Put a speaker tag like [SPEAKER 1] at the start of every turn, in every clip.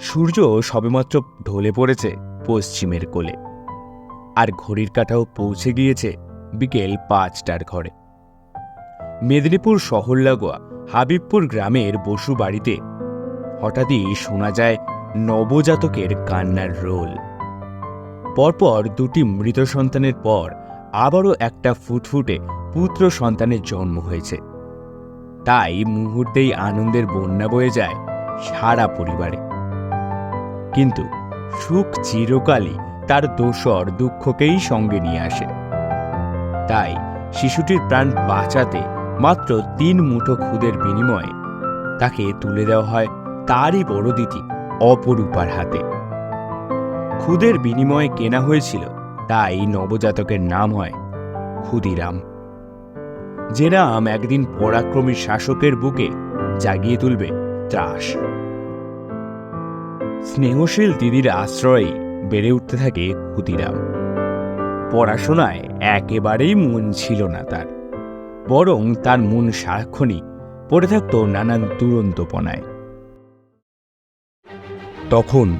[SPEAKER 1] সূর্য সবেমাত্র ঢলে পড়েছে পশ্চিমের কোলে। আর ঘড়ির কাঁটাও পৌঁছে গিয়েছে বিকেল পাঁচটার ঘরে। মেদিনীপুর শহর লাগোয়া হাবিবপুর গ্রামের বসু বাড়িতে হঠাৎই শোনা যায় নবজাতকের কান্নার রোল। পরপর দুটি মৃত সন্তানের পর আবারও একটা ফুটফুটে পুত্র সন্তানের জন্ম হয়েছে। তাই মুহূর্তেই আনন্দের বন্যা বয়ে যায় সারা পরিবারে। কিন্তু সুখ চিরকালই তার দোসর দুঃখকেই সঙ্গে নিয়ে আসে। তাই শিশুটির প্রাণ বাঁচাতে মাত্র তিন মুঠো খুদের বিনিময়ে তাকে তুলে দেওয়া হয় তারই বড় দিদি অপরূপার হাতে। খুদের বিনিময়ে কেনা হয়েছিল তাই নবজাতকের নাম হয় ক্ষুদিরাম। যে নাম একদিন পরাক্রমী শাসকের বুকে জাগিয়ে তুলবে ত্রাস। স্নেহশীল দিদির আশ্রয়ে বেড়ে উঠতে থাকে ক্ষুদিরাম। পড়াশোনায় একেবারেই মন ছিল না তার। বরং তার মন সারাক্ষণই পড়ে থাকত নানান দুরন্তপনায়। তখন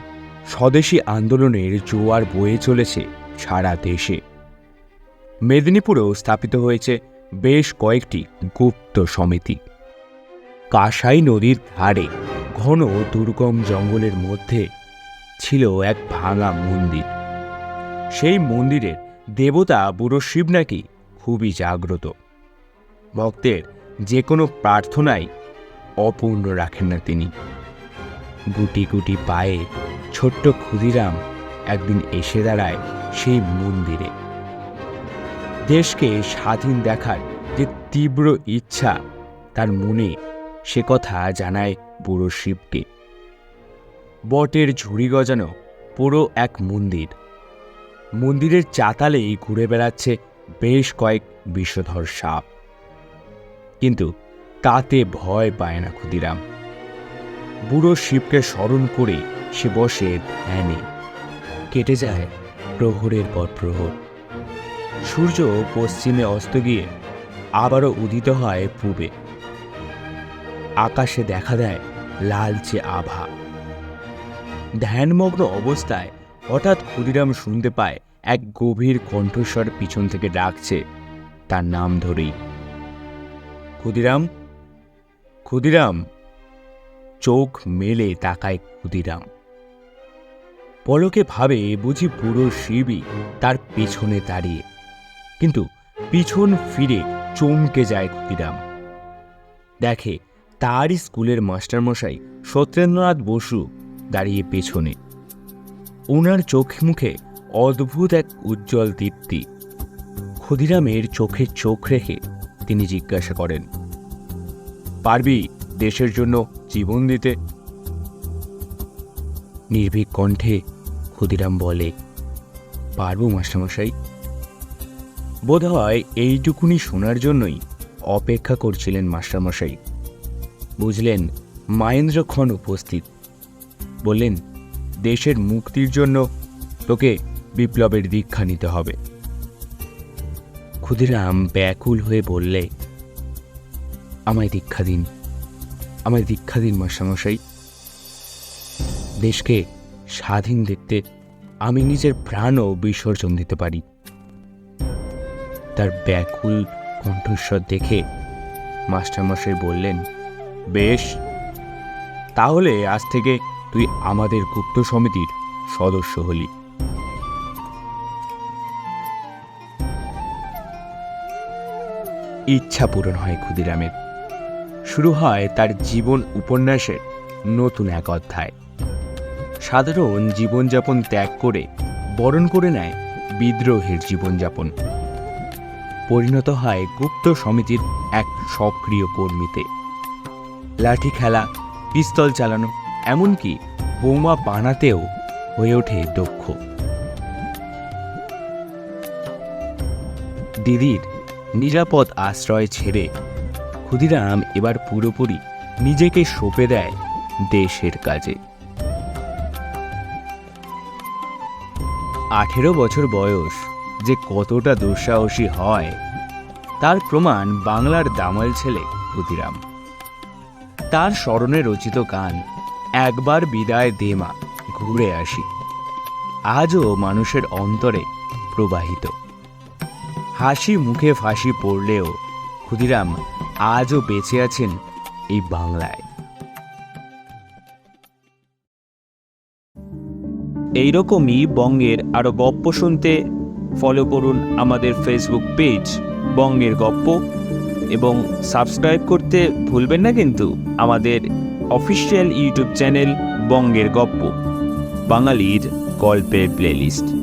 [SPEAKER 1] স্বদেশী আন্দোলনের জোয়ার বয়ে চলেছে সারা দেশে। মেদিনীপুরেও স্থাপিত হয়েছে বেশ কয়েকটি গুপ্ত সমিতি। কাসাই নদীর ধারে ঘন দুর্গম জঙ্গলের মধ্যে ছিল এক ভাঙা মন্দির। সেই মন্দিরের দেবতা বুড়ো শিব নাকি খুবই জাগ্রত। ভক্তের যে কোনো প্রার্থনাই অপূর্ণ রাখেন না তিনি। গুটি গুটি পায়ে ছোট্ট ক্ষুদিরাম একদিন এসে দাঁড়ায় সেই মন্দিরে। দেশকে স্বাধীন দেখার যে তীব্র ইচ্ছা তার মনে সে কথা জানায় বুড়ো শিবকে। বটের ঝুড়ি গজানো পুরো এক মন্দির। মন্দিরের চাতালেই ঘুরে বেড়াচ্ছে বেশ কয়েক বিষধর সাপ। কিন্তু তাতে ভয় পায় না ক্ষুদিরাম। বুড়ো শিবকে স্মরণ করে সে বসে ধ্যানে। কেটে যায় প্রহরের পর প্রহর সূর্য পশ্চিমে অস্ত গিয়ে আবারও উদিত হয় পূবে। আকাশে দেখা দেয় লালচে আভা। ধ্যানমগ্ন অবস্থায় হঠাৎ ক্ষুদিরাম শুনতে পায় এক গভীর কণ্ঠস্বর পিছন থেকে ডাকছে। তার নাম ধরেই। ক্ষুদিরাম? ক্ষুদিরাম? চোখ মেলে তাকায় ক্ষুদিরাম। পলকে ভাবে বুঝি পুরো শিবই তার পিছনে দাঁড়িয়ে। কিন্তু পিছন ফিরে চমকে যায় ক্ষুদিরাম। দেখে তারই স্কুলের মাস্টারমশাই সত্যেন্দ্রনাথ বসু দাঁড়িয়ে পেছনে। ওনার চোখ মুখে অদ্ভুত এক উজ্জ্বল দীপ্তি। ক্ষুদিরামের চোখে চোখ রেখে তিনি জিজ্ঞাসা করেন, পারবি দেশের জন্য জীবন দিতে? নির্ভীক কণ্ঠে ক্ষুদিরাম বলে, পারব মাস্টারমশাই। বোধ হয় এইটুকুনি শোনার জন্যই অপেক্ষা করছিলেন মাস্টারমশাই। বুঝলেন মায়েন্দ্র খন উপস্থিত। বললেন, দেশের মুক্তির জন্য তোকে বিপ্লবের দীক্ষা নিতে হবে। ক্ষুদিরাম ব্যাকুল হয়ে বললে, আমায় দীক্ষা দিন, আমায় দীক্ষা দিন মাস্টারমশাই দেশকে স্বাধীন দেখতে আমি নিজের প্রাণও বিসর্জন দিতে পারি। তার ব্যাকুল কণ্ঠস্বর দেখে মাস্টারমশাই বললেন বেশ। তাহলে আজ থেকে তুই আমাদের গুপ্ত সমিতির সদস্য হলি। ইচ্ছা পূরণ হয় ক্ষুদিরামের। শুরু হয় তার জীবন উপন্যাসের নতুন এক অধ্যায়। সাধারণ জীবনযাপন ত্যাগ করে বরণ করে নেয় বিদ্রোহের জীবনযাপন। পরিণত হয় গুপ্ত সমিতির এক সক্রিয় কর্মীতে। লাঠি খেলা, পিস্তল চালানো, এমনকি বোমা বানাতেও হয়ে ওঠে দক্ষ। দিদির নিরাপদ আশ্রয় ছেড়ে ক্ষুদিরাম এবার পুরোপুরি নিজেকে সঁপে দেয় দেশের কাজে। আঠেরো বছর বয়স যে কতটা দুঃসাহসী হয়, তার প্রমাণ বাংলার দামাল ছেলে ক্ষুদিরাম। তার স্মরণে রচিত গান, একবার বিদায় দে মা, ঘুরে আসি। আজও মানুষের অন্তরে প্রবাহিত। হাসি মুখে ফাঁসি পড়লেও ক্ষুদিরাম আজও বেঁচে আছেন এই বাংলায়। এইরকমই বঙ্গের আরও গপ্প শুনতে ফলো করুন আমাদের ফেসবুক পেজ বঙ্গের গপ্প। এবং সাবস্ক্রাইব করতে ভুলবেন না কিন্তু আমাদের অফিসিয়াল ইউটিউব চ্যানেল বঙ্গের গপ্প, বাঙালির গল্পের প্লেলিস্ট